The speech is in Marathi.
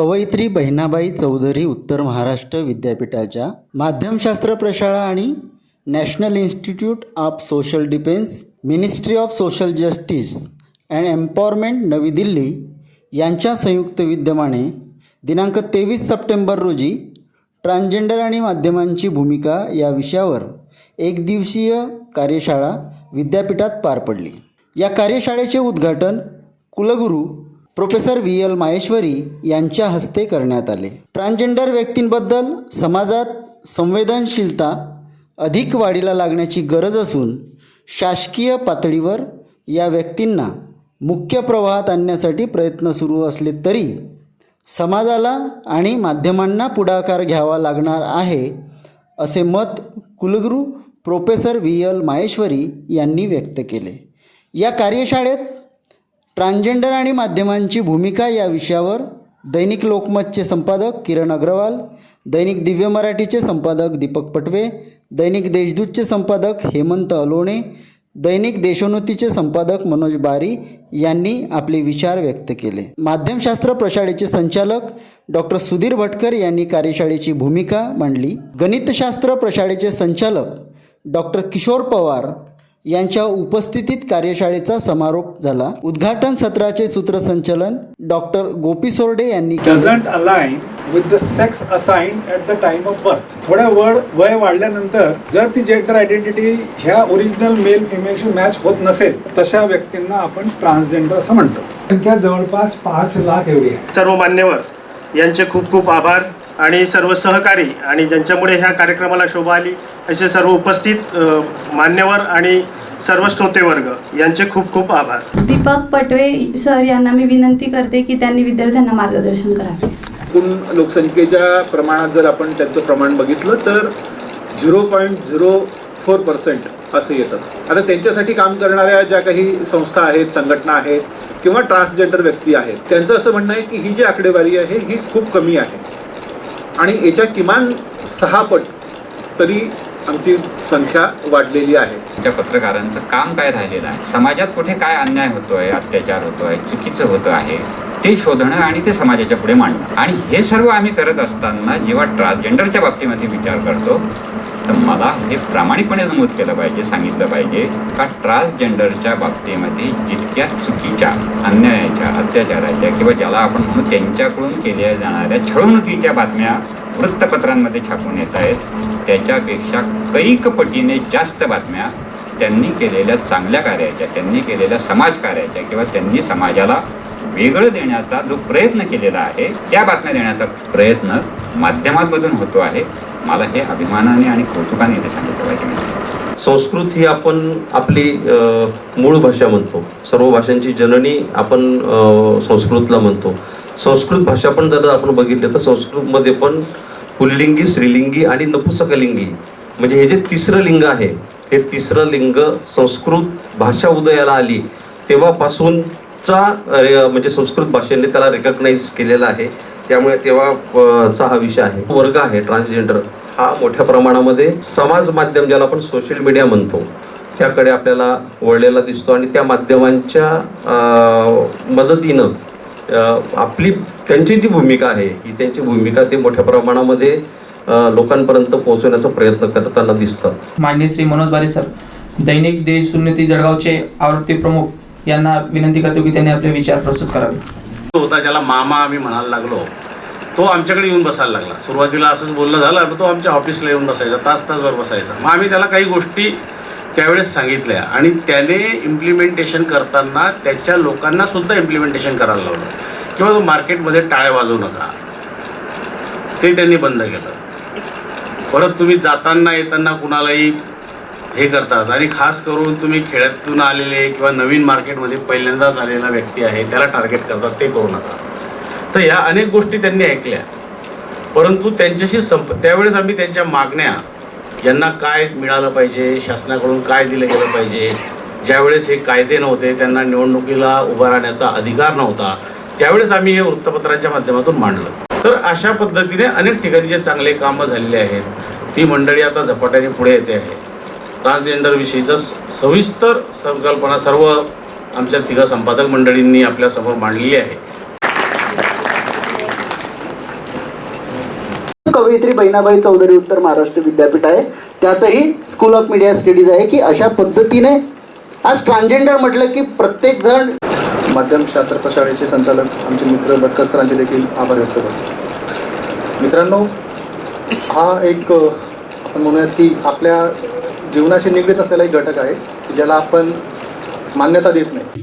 कवयित्री बहिणाबाई चौधरी उत्तर महाराष्ट्र विद्यापीठाच्या माध्यमशास्त्र प्रशाळा आणि national institute of social defence ministry of social justice and empowerment Navi Delhi यांच्या संयुक्त विद्यमाने दिनांक तेवीस सप्टेंबर रोजी ट्रान्सजेंडर आणि माध्यमांची भूमिका या विषयावर एक दिवसीय कार्यशाळा विद्यापीठात पार पडली. या कार्यशाळेचे उद्घाटन कुलगुरू प्रोफेसर व्ही एल माहेश्वरी यांच्या हस्ते करण्यात आले. ट्रान्सजेंडर व्यक्तींबद्दल समाजात संवेदनशीलता अधिक वाढीला लागण्याची गरज असून शासकीय पातळीवर या व्यक्तींना मुख्य प्रवाहात आणण्यासाठी प्रयत्न सुरू असले तरी समाजाला आणि माध्यमांना पुढाकार घ्यावा लागणार आहे असे मत कुलगुरू प्रोफेसर व्ही एल माहेश्वरी यांनी व्यक्त केले. या कार्यशाळेत ट्रान्सजेंडर आणि माध्यमांची भूमिका या विषयावर दैनिक लोकमतचे संपादक किरण अग्रवाल दैनिक दिव्य मराठीचे संपादक दीपक पटवे दैनिक देशदूतचे संपादक हेमंत अलोणे दैनिक देशोन्नतीचे संपादक मनोज बारी यांनी आपले विचार व्यक्त केले. माध्यमशास्त्र प्रशाळेचे संचालक डॉक्टर सुधीर भटकर यांनी कार्यशाळेची भूमिका मांडली. गणितशास्त्र प्रशाळेचे संचालक डॉक्टर किशोर पवार यांच्या उपस्थितीत कार्यशाळेचा समारोप झाला. उद्घाटन सत्राचे सूत्रसंचलन डॉक्टर गोपी सोरडे यांनी with the sex assigned at the time of birth. थोड्या वड वय वाढल्यानंतर जर ती जेंडर आयडेंटिटी ह्या ओरिजिनल मेल फिमेलशी मॅच होत नसेल तशा व्यक्तींना आपण ट्रान्सजेंडर असं म्हणतो. संख्या जवळपास पाच लाख एवढी आहे. सर्व मान्यवर यांचे खूप खूप आभार. आणि सर्व सहकारी आणि ज्यांच्यामुळे ह्या कार्यक्रमाला शोभा आली असे सर्व उपस्थित मान्यवर आणि सर्व श्रोतेवर्ग यांचे खूप खूप आभार. दीपक पटवे सर यांना मी विनंती करते की त्यांनी विद्यार्थ्यांना मार्गदर्शन करावे एकूण लोकसंख्येच्या प्रमाणात जर आपण त्याचं प्रमाण बघितलं तर zero point zero four percent असं येतं. आता त्यांच्यासाठी काम करणाऱ्या ज्या काही संस्था आहेत संघटना आहेत किंवा ट्रान्सजेंडर व्यक्ती आहेत त्यांचं असं म्हणणं आहे की ही जी आकडेवारी आहे ही खूप कमी आहे. आणि याच्या किमान सहा पट तरी आमची संख्या वाढलेली आहे. त्या पत्रकारांचं काम काय राहिलेलं आहे? समाजात कुठे काय अन्याय होतोय अत्याचार होतोय चुकीचं होतं आहे ते शोधणं आणि ते समाजाच्या पुढे मांडणं. आणि हे सर्व आम्ही करत असताना जेव्हा ट्रान्सजेंडरच्या बाबतीमध्ये विचार करतो तर मला हे प्रामाणिकपणे नमूद केलं पाहिजे सांगितलं पाहिजे का ट्रान्सजेंडरच्या बाबतीमध्ये जितक्या चुकीच्या अन्यायाच्या अत्याचाराच्या किंवा ज्याला आपण म्हणू त्यांच्याकडून केल्या जाणाऱ्या छळवणुकीच्या बातम्या वृत्तपत्रांमध्ये छापून येत आहेत त्याच्यापेक्षा कैक पटीने जास्त बातम्या त्यांनी केलेल्या चांगल्या कार्याच्या त्यांनी केलेल्या समाजकार्याच्या किंवा त्यांनी समाजाला वेगळं देण्याचा जो प्रयत्न केलेला आहे त्या बातम्या देण्याचा प्रयत्न माध्यमांमधून होतो आहे. मला हे अभिमानाने आणि कौतुकाने इथे सांगितलं पाहिजे. संस्कृत ही आपण आपली मूळ भाषा म्हणतो. सर्व भाषांची जननी आपण संस्कृतला म्हणतो. संस्कृत भाषा पण जर आपण बघितलं तर संस्कृतमध्ये पण पुल्लिंगी स्त्रीलिंगी आणि नपुसकलिंगी म्हणजे हे जे तिसरं लिंग आहे हे तिसरं लिंग संस्कृत भाषा उदयाला आली तेव्हापासूनचा म्हणजे संस्कृत भाषेने त्याला रेकग्नाईज केलेला आहे. त्यामुळे तेव्हा चा हा विषय आहे. वर्ग आहे ट्रान्सजेंडर हा मोठ्या प्रमाणामध्ये समाज माध्यम ज्याला आपण सोशल मीडिया म्हणतो त्याकडे आपल्याला वळलेला दिसतो आणि त्या माध्यमांच्या मदतीनं आपली त्यांची जी भूमिका आहे ही त्यांची भूमिका ते मोठ्या प्रमाणामध्ये लोकांपर्यंत पोहोचवण्याचा प्रयत्न करताना दिसतात. मान्य श्री मनोज बारे सर दैनिक देश सुन्नती जळगावचे आवृत्ती प्रमुख यांना विनंती करतो की त्यांनी आपले विचार प्रस्तुत करावे. होता ज्याला मामा आम्ही म्हणायला लागलो तो आमच्याकडे येऊन बसायला लागला. सुरुवातीला असंच बोलणं झालं मग तो आमच्या ऑफिसला येऊन बसायचा तास तासभर बसायचा. मग आम्ही त्याला काही गोष्टी त्यावेळेस सांगितल्या आणि त्याने इम्प्लिमेंटेशन करताना त्याच्या लोकांना सुद्धा इम्प्लिमेंटेशन करायला लावलं. किंवा तो मार्केटमध्ये टाळ्या वाजवू नका. ते त्यांनी बंद केलं. परत तुम्ही जाताना येताना कुणालाही हे करतात. आणि खास करून तुम्ही खेड्यातून आलेले किंवा नवीन मार्केटमध्ये पहिल्यांदाच आलेला व्यक्ती आहे त्याला टार्गेट करतात ते करू नका. तर या अनेक गोष्टी त्यांनी ऐकल्या. परंतु त्यांच्याशी संप त्यावेळेस आम्ही त्यांच्या मागण्या यांना काय मिळालं पाहिजे शासनाकडून काय दिलं गेलं पाहिजे ज्यावेळेस हे कायदे नव्हते त्यांना निवडणुकीला उभा राहण्याचा अधिकार नव्हता त्यावेळेस आम्ही हे वृत्तपत्रांच्या माध्यमातून मांडलं. तर अशा पद्धतीने अनेक ठिकाणी जे चांगले कामं झालेले आहेत ती मंडळी आता झपाट्याने पुढे येते आहे. ट्रान्सजेंडरविषयीचं सविस्तर संकल्पना सर्व आमच्या तिघ संपादक मंडळींनी आपल्यासमोर मांडलेली आहे. कवयित्री बहिणाबाई चौधरी उत्तर महाराष्ट्र विद्यापीठ आहे. त्यातही स्कूल ऑफ मीडिया स्टडीज आहे की अशा पद्धतीने आज ट्रान्सजेंडर म्हटलं की प्रत्येक जण माध्यमशास्त्र प्रशाळेचे संचालक आमचे मित्र भटकर सरांचे देखील आभार व्यक्त करतो. मित्रांनो हा एक आपण म्हणूयात की आपल्या जीवनाशी निगडीत असलेला एक घटक आहे ज्याला आपण मान्यता देत नाही.